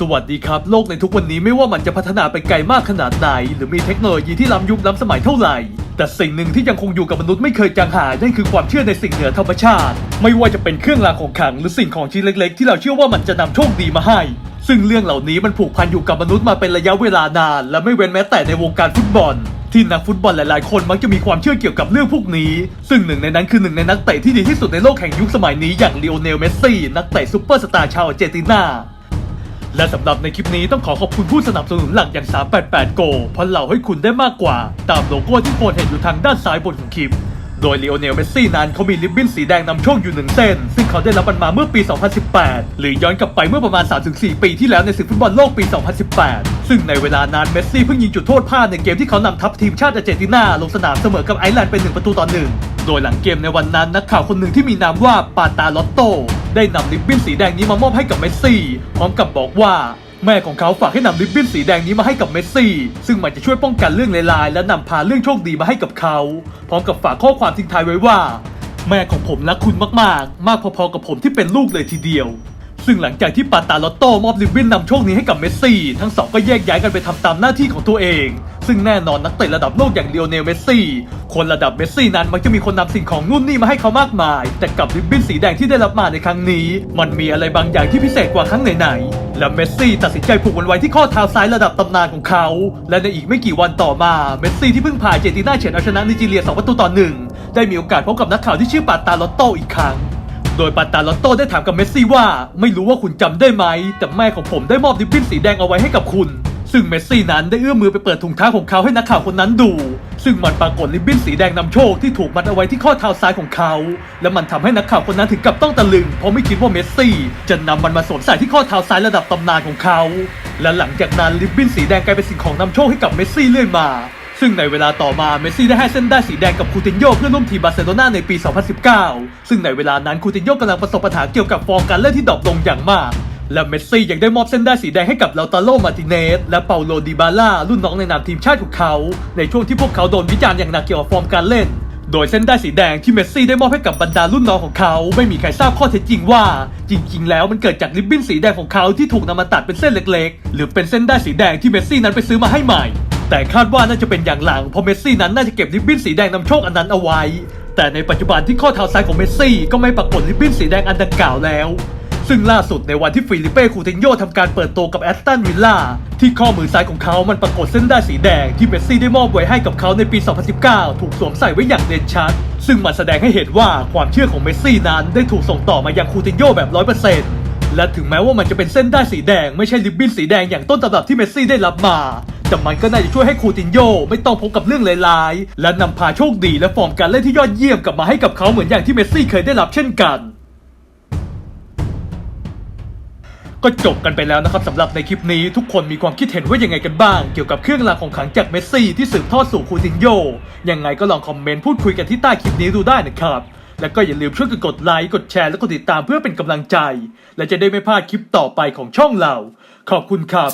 สวัสดีครับ โลกในทุกวันนี้ไม่ว่ามันจะพัฒนาไปไกลมากขนาดไหน หรือมีเทคโนโลยีที่ล้ำยุคล้ำสมัยเท่าไหร่ แต่สิ่งหนึ่งที่ยังคงอยู่กับมนุษย์ไม่เคยจางหายนั่นคือความเชื่อในสิ่งเหนือธรรมชาติ ไม่ว่าจะเป็นเครื่องรางของขลังหรือสิ่งของชิ้นเล็กๆ ที่เราเชื่อว่ามันจะนำโชคดีมาให้ ซึ่งเรื่องเหล่านี้มันผูกพันอยู่กับมนุษย์มาเป็นระยะเวลานาน และไม่เว้นแม้แต่ในวงการฟุตบอลที่นักฟุตบอลหลายๆ คนมักจะมีความเชื่อเกี่ยวกับเรื่องพวกนี้ ซึ่งหนึ่งในนั้นคือหนึ่งในนักเตะที่ดีที่สุดในโลกแห่งยุคสมัยนี้อย่างลีโอเนล เมสซี่ นักเตะซุปเปอร์สตาร์ชาวอาร์เจนตินา และสำหรับในคลิปนี้ต้องขอขอบคุณผู้สนับสนุนหลักอย่าง 388 Go เพราะเราให้คุณได้มากกว่า ตามโลโก้ที่โฟนเห็นอยู่ทางด้านซ้ายบนของคลิป โดยลีโอเนลเมสซี่นั้นเขามีริบบิ้นสีแดงนำโชคอยู่หนึ่งเส้น ซึ่งเขาได้รับมันมาเมื่อปี 2018 หรือย้อนกลับไปเมื่อประมาณ 3-4 ปีที่แล้วในศึกฟุตบอลโลกปี 2018 ซึ่งในเวลานั้นเมสซี่เพิ่งยิงจุดโทษพลาดในเกมที่เขานำทัพทีมชาติอาร์เจนตินาลงสนามเสมอกับไอร์แลนด์เป็นหนึ่งประตูต่อหนึ่ง โดยหลังเกมในวันนั้นนักข่าวคนหนึ่งที่มีนามว่าปาตาลอตโต ได้นำลิบบิ้นสีแดงนี้มามอบให้กับเมสซี่ พร้อมกับบอกว่า แม่ของเขาฝากให้นำลิบบิ้นสีแดงนี้มาให้กับเมสซี่ ซึ่งมันจะช่วยป้องกันเรื่องเลายและนำพาเรื่องโชคดีมาให้กับเขา พร้อมกับฝากข้อความทิ้งท้ายไว้ว่า แม่ของผมรักคุณมากๆ มากพอๆกับผมที่เป็นลูกเลยทีเดียว ซึ่งหลังจากที่ปาตาลอตโต้มอบริบบินนำโชคนี้ให้กับเมสซี่ ทั้งสองก็แยกย้ายกันไปทำตามหน้าที่ของตัวเอง ซึ่งแน่นอนนักเตะระดับโลกอย่างเลโอเนลเมสซี่ คนระดับเมสซี่นั้นมักจะมีคนนำสิ่งของนู่นนี่มาให้เขามากมาย แต่กับริบบินสีแดงที่ได้รับมาในครั้งนี้ มันมีอะไรบางอย่างที่พิเศษกว่าครั้งไหนๆและเมสซี่ตัดสินใจผูกมันไว้ที่ข้อเท้าซ้ายระดับตำนานของเขา และในอีกไม่กี่วันต่อมาเมสซี่ที่เพิ่งพาอาเจตินาเฉือนเอาชนะนิจีเรียสองประตูต่อหนึ่งได้มีโอกาสพบกับนักข่าวที่ชื่อปาตาลอตโต้อีกครั้ง โดยปาตาลอตโต้ได้ถามกับเมสซี่ว่า ไม่รู้ว่าคุณจำได้ไหม แต่แม่ของผมได้มอบริบบิ้นสีแดงเอาไว้ให้กับคุณ ซึ่งเมสซี่นั้นได้เอื้อมมือไปเปิดถุงเท้าของเขาให้นักข่าวคนนั้นดู ซึ่งมันปรากฏริบบิ้นสีแดงนำโชคที่ถูกมัดเอาไว้ที่ข้อเท้าซ้ายของเขา และมันทำให้นักข่าวคนนั้นถึงกับต้องตะลึง เพราะไม่คิดว่าเมสซี่จะนำมันมาสวมใส่ที่ข้อเท้าซ้ายระดับตำนานของเขา และหลังจากนั้นริบบิ้นสีแดงกลายเป็นสิ่งของนำโชคให้กับเมสซี่เรื่อยมา ซึ่งในเวลาต่อมาเมสซี่ได้ให้เส้นได้สีแดงกับคูตินโญ่เพื่อนร่วมทีมบาร์เซโลนาในปี 2019 ซึ่งในเวลานั้นคูตินโญ่กำลังประสบปัญหาเกี่ยวกับฟอร์มการเล่นที่ดรอปลงอย่างมาก และเมสซี่ยังได้มอบเส้นได้สีแดงให้กับลาตาโลมาร์ติเนสและเปาโลดิบาล่ารุ่นน้องในนามทีมชาติของเขา ในช่วงที่พวกเขาโดนวิจารณ์อย่างหนักเกี่ยวกับฟอร์มการเล่นโดยเส้นได้สีแดงที่เมสซี่ได้มอบให้กับบรรดารุ่นน้องของเขา ไม่มีใครทราบข้อเท็จจริงว่า จริง ๆ แล้วมันเกิดจากริบบิ้นสีแดงของเขาที่ถูกนำมาตัดเป็นเส้นเล็ก ๆ หรือเป็นเส้นได้สีแดงที่เมสซี่นั้นไปซื้อมาให้ใหม่ แต่คาดว่าน่าจะเป็นอย่างหลังเพราะเมสซี่นั้นน่าจะเก็บริบบิ้นสีแดงนำโชคอันนั้นเอาไว้ แต่ในปัจจุบันที่ข้อเท้าซ้ายของเมสซี่ก็ไม่ปรากฏริบบิ้นสีแดงอันดังกล่าวแล้ว ซึ่งล่าสุดในวันที่ฟิลิเป้คูตินโยทำการเปิดตัวกับแอสตันวิลล่าที่ข้อมือซ้ายของเขามันปรากฏเส้นได้สีแดงที่เมสซี่ได้มอบไว้ให้กับเขาในปี 2019 ถูกสวมใส่ไว้อย่างเด่นชัด ซึ่งมันแสดงให้เห็นว่าความเชื่อของเมสซี่นั้นได้ถูกส่งต่อมายังคูตินโยแบบ100%และถึงแม้ว่ามันจะเป็นเส้นด้สีแดงไม่ใช่ริบบิ้นสีแดงอย่างต้นตำรับที่เมสซี่ได้รับมา แต่มันก็น่าจะช่วยให้คูตินโยไม่ต้องพบกับเรื่องร้ายๆ และนำพาโชคดีและฟอร์มการเล่นที่ยอดเยี่ยมกลับมาให้กับเขาเหมือนอย่างที่เมสซี่เคยได้รับเช่นกันก็จบกันไปแล้วนะครับสำหรับในคลิปนี้ทุกคนมีความคิดเห็นว่ายังไงกันบ้าง เกี่ยวกับเครื่องรางของขลังจากเมสซี่ที่สืบทอดสู่คูตินโยยังไงก็ลองคอมเมนต์พูดคุยกันที่ใต้คลิปนี้ดูได้นะครับ แล้วก็อย่าลืมช่วยกันกดไลค์กดแชร์และกดติดตามเพื่อเป็นกำลังใจ และจะได้ไม่พลาดคลิปต่อไปของช่องเรา ขอบคุณครับ